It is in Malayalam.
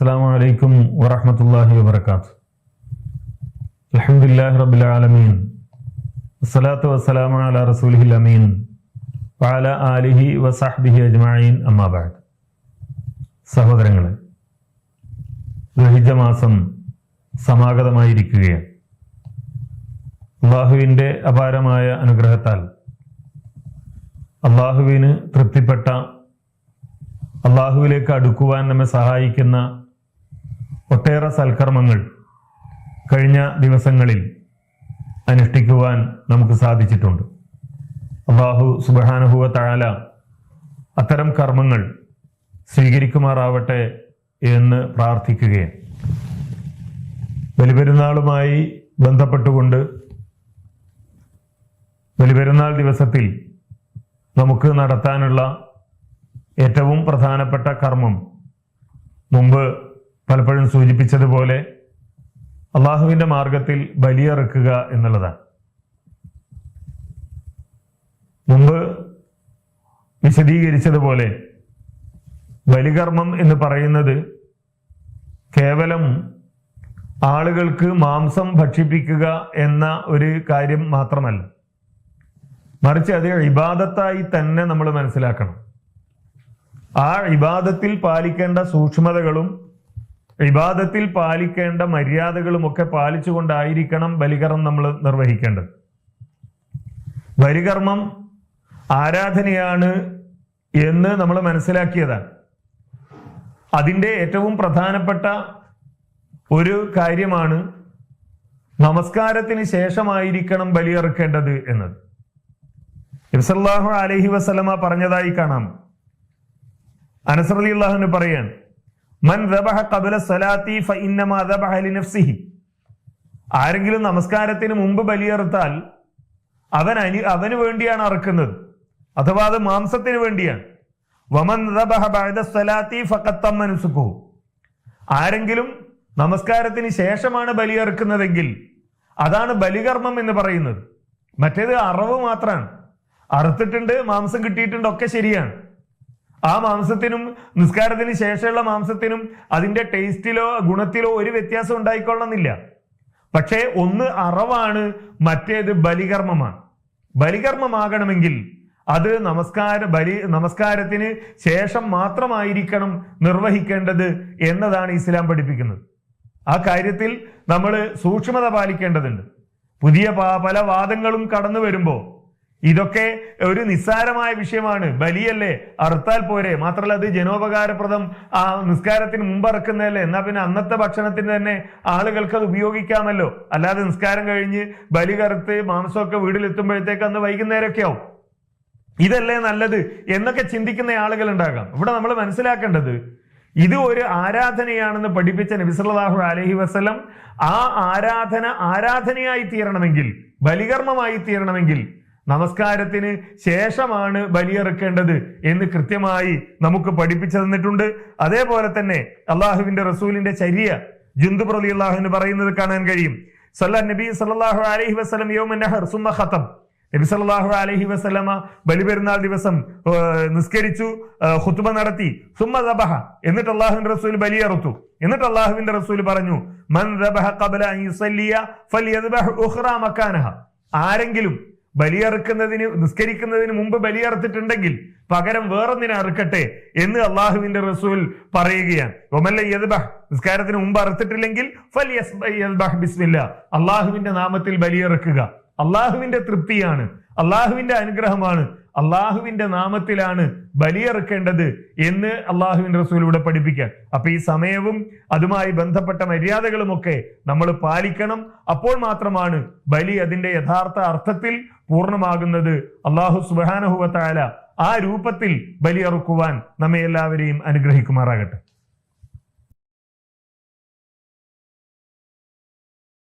السلام عليكم ورحمة الله وبركاته الحمد لله رب العالمين والصلاة والسلام على رسوله الأمين وعلى آله وصحبه أجمعين أما بعد സഹോദരങ്ങളെ ദുഹിജ മാസം സമാഗതമായിരിക്കുകയാണ് അള്ളാഹുവിൻ്റെ അപാരമായ അനുഗ്രഹത്താൽ അള്ളാഹുവിന് തൃപ്തിപ്പെട്ട അള്ളാഹുവിലേക്ക് അടുക്കുവാൻ നമ്മെ സഹായിക്കുന്ന ഒട്ടേറെ സൽക്കർമ്മങ്ങൾ കഴിഞ്ഞ ദിവസങ്ങളിൽ അനുഷ്ഠിക്കുവാൻ നമുക്ക് സാധിച്ചിട്ടുണ്ട്. അള്ളാഹു സുബഹാനുഭവ താല അത്തരം കർമ്മങ്ങൾ സ്വീകരിക്കുമാറാവട്ടെ എന്ന് പ്രാർത്ഥിക്കുകയാണ്. ബലിപെരുന്നാളുമായി ബന്ധപ്പെട്ടുകൊണ്ട് ബലിപെരുന്നാൾ ദിവസത്തിൽ നമുക്ക് നടത്താനുള്ള ഏറ്റവും പ്രധാനപ്പെട്ട കർമ്മം മുമ്പ് പലപ്പോഴും സൂചിപ്പിച്ചതുപോലെ അള്ളാഹുവിന്റെ മാർഗത്തിൽ ബലിയറക്കുക എന്നുള്ളതാണ്. മുമ്പ് വിശദീകരിച്ചതുപോലെ ബലികർമ്മം എന്ന് പറയുന്നത് കേവലം ആളുകൾക്ക് മാംസം ഭക്ഷിപ്പിക്കുക എന്ന ഒരു കാര്യം മാത്രമല്ല. മറിച്ച് അത് ഇബാദത്തായി തന്നെ നമ്മൾ മനസ്സിലാക്കണം. ആ ഇബാദത്തിൽ പാലിക്കേണ്ട സൂക്ഷ്മതകളും ഇബാദത്തിൽ പാലിക്കേണ്ട മര്യാദകളും ഒക്കെ പാലിച്ചുകൊണ്ടായിരിക്കണം ബലികർമ്മം നമ്മൾ നിർവഹിക്കേണ്ടത്. ബലികർമ്മം ആരാധനയാണ് എന്ന് നമ്മൾ മനസ്സിലാക്കിയതാണ്. അതിന്റെ ഏറ്റവും പ്രധാനപ്പെട്ട ഒരു കാര്യമാണ് നമസ്കാരത്തിന് ശേഷമായിരിക്കണം ബലിയറുക്കേണ്ടത് എന്നത്. ഇബ്സല്ലാഹു അലഹി വസ്ലമ പറഞ്ഞതായി കാണാം. അനസറലി അള്ളാഹുന് പറയാൻ മൻ സലാത്തി ലിനഫ്സിഹി ആരെങ്കിലും നമസ്കാരത്തിന് മുമ്പ് ബലിയറുത്താൽ അവൻ അനി അവന് വേണ്ടിയാണ് അറുക്കുന്നത്. അഥവാ അത് മാംസത്തിന് വേണ്ടിയാണ്. വമൻ ആരെങ്കിലും നമസ്കാരത്തിന് ശേഷമാണ് ബലിയറുക്കുന്നതെങ്കിൽ അതാണ് ബലികർമ്മം എന്ന് പറയുന്നത്. മറ്റേത് അറവ് മാത്രമാണ് അറുത്തിട്ടുണ്ട് മാംസം കിട്ടിയിട്ടുണ്ട് ഒക്കെ ശരിയാണ്. ആ മാംസത്തിനും നിസ്കാരത്തിന് ശേഷമുള്ള മാംസത്തിനും അതിന്റെ ടേസ്റ്റിലോ ഗുണത്തിലോ ഒരു വ്യത്യാസം ഉണ്ടായിക്കൊള്ളണമെന്നില്ല. പക്ഷേ ഒന്ന് അറവാണ് മറ്റേത് ബലികർമ്മമാണ്. ബലികർമ്മമാകണമെങ്കിൽ അത് നമസ്കാര ബലി നമസ്കാരത്തിന് ശേഷം മാത്രമായിരിക്കണം നിർവഹിക്കേണ്ടത് എന്നതാണ് ഇസ്ലാം പഠിപ്പിക്കുന്നത്. ആ കാര്യത്തിൽ നമ്മൾ സൂക്ഷ്മത പാലിക്കേണ്ടതുണ്ട്. പുതിയ പല വാദങ്ങളും കടന്നു വരുമ്പോൾ ഇതൊക്കെ ഒരു നിസ്സാരമായ വിഷയമാണ്. ബലിയല്ലേ? അറുത്താൽ പോരെ. മാത്രമല്ല അത് ജനോപകാരപ്രദം ആ നിസ്കാരത്തിന് മുമ്പ് എന്നാ പിന്നെ അന്നത്തെ ഭക്ഷണത്തിന് തന്നെ ആളുകൾക്ക് അത് ഉപയോഗിക്കാമല്ലോ. അല്ലാതെ നിസ്കാരം കഴിഞ്ഞ് ബലി കറുത്ത് മാംസമൊക്കെ വീട്ടിലെത്തുമ്പോഴത്തേക്ക് അന്ന് വൈകുന്നേരമൊക്കെ ആവും. ഇതല്ലേ നല്ലത് എന്നൊക്കെ ചിന്തിക്കുന്ന ആളുകൾ ഉണ്ടാകാം ഇവിടെ നമ്മൾ മനസ്സിലാക്കേണ്ടത് ഇത് ഒരു ആരാധനയാണെന്ന് പഠിപ്പിച്ച നബിസല്ലാഹു അലഹി വസ്ലം ആ ആരാധന ആരാധനയായി തീരണമെങ്കിൽ ബലികർമ്മമായി തീരണമെങ്കിൽ നമസ്കാരത്തിന് ശേഷമാണ് ബലിയിറക്കേണ്ടത് എന്ന് കൃത്യമായി നമുക്ക് പഠിപ്പിച്ചു തന്നിട്ടുണ്ട്. അതേപോലെ തന്നെ അള്ളാഹുവിന്റെ റസൂലിന്റെ ചര്യ പ്രതി അലി അള്ളാഹുവിന് പറയുന്നത് കാണാൻ കഴിയും. സല്ലാ നബി സല്ലാഹു അലഹി വസ്ലം ഖത്തം നബി സല്ലാഹു അലഹി വസ്ലമ ബലിപെരുന്നാൾ ദിവസം നിസ്കരിച്ചു ഹുത്തുബ നടത്തി. സുമ ദബഹ. എന്നിട്ട് അള്ളാഹുവിന്റെ റസൂൽ ബലിയറുത്തു. എന്നിട്ട് അള്ളാഹുവിന്റെ റസൂൽ പറഞ്ഞു മൻ ദബഹ മക്കാനഹ. ആരെങ്കിലും ബലിയറുക്കുന്നതിന് നിസ്കരിക്കുന്നതിന് മുമ്പ് ബലിയറുത്തിട്ടുണ്ടെങ്കിൽ പകരം വേറൊന്നിനെ അറുക്കട്ടെ എന്ന് അള്ളാഹുവിന്റെ റസൂൽ പറയുകയാണ്. ഒമല്ല യദ്ബഹ് നിസ്കാരത്തിന് മുമ്പ് അറുത്തിട്ടില്ലെങ്കിൽ ഫൽ ബിസ്മില്ല അള്ളാഹുവിന്റെ നാമത്തിൽ ബലിയറുക്കുക. അള്ളാഹുവിന്റെ തൃപ്തിയാണ്. അള്ളാഹുവിന്റെ അനുഗ്രഹമാണ് അള്ളാഹുവിന്റെ നാമത്തിലാണ് ബലിയിറക്കേണ്ടത് എന്ന് അള്ളാഹുവിന്റെ റസൂൽ ഇവിടെ പഠിപ്പിക്കാൻ. അപ്പൊ ഈ സമയവും അതുമായി ബന്ധപ്പെട്ട മര്യാദകളുമൊക്കെ നമ്മൾ പാലിക്കണം. അപ്പോൾ മാത്രമാണ് ബലി അതിന്റെ യഥാർത്ഥ അർത്ഥത്തിൽ പൂർണമാകുന്നത്. അള്ളാഹു സുബാനഹുവത്തായ ആ രൂപത്തിൽ ബലിയറുക്കുവാൻ നമ്മെ എല്ലാവരെയും അനുഗ്രഹിക്കുമാറാകട്ടെ.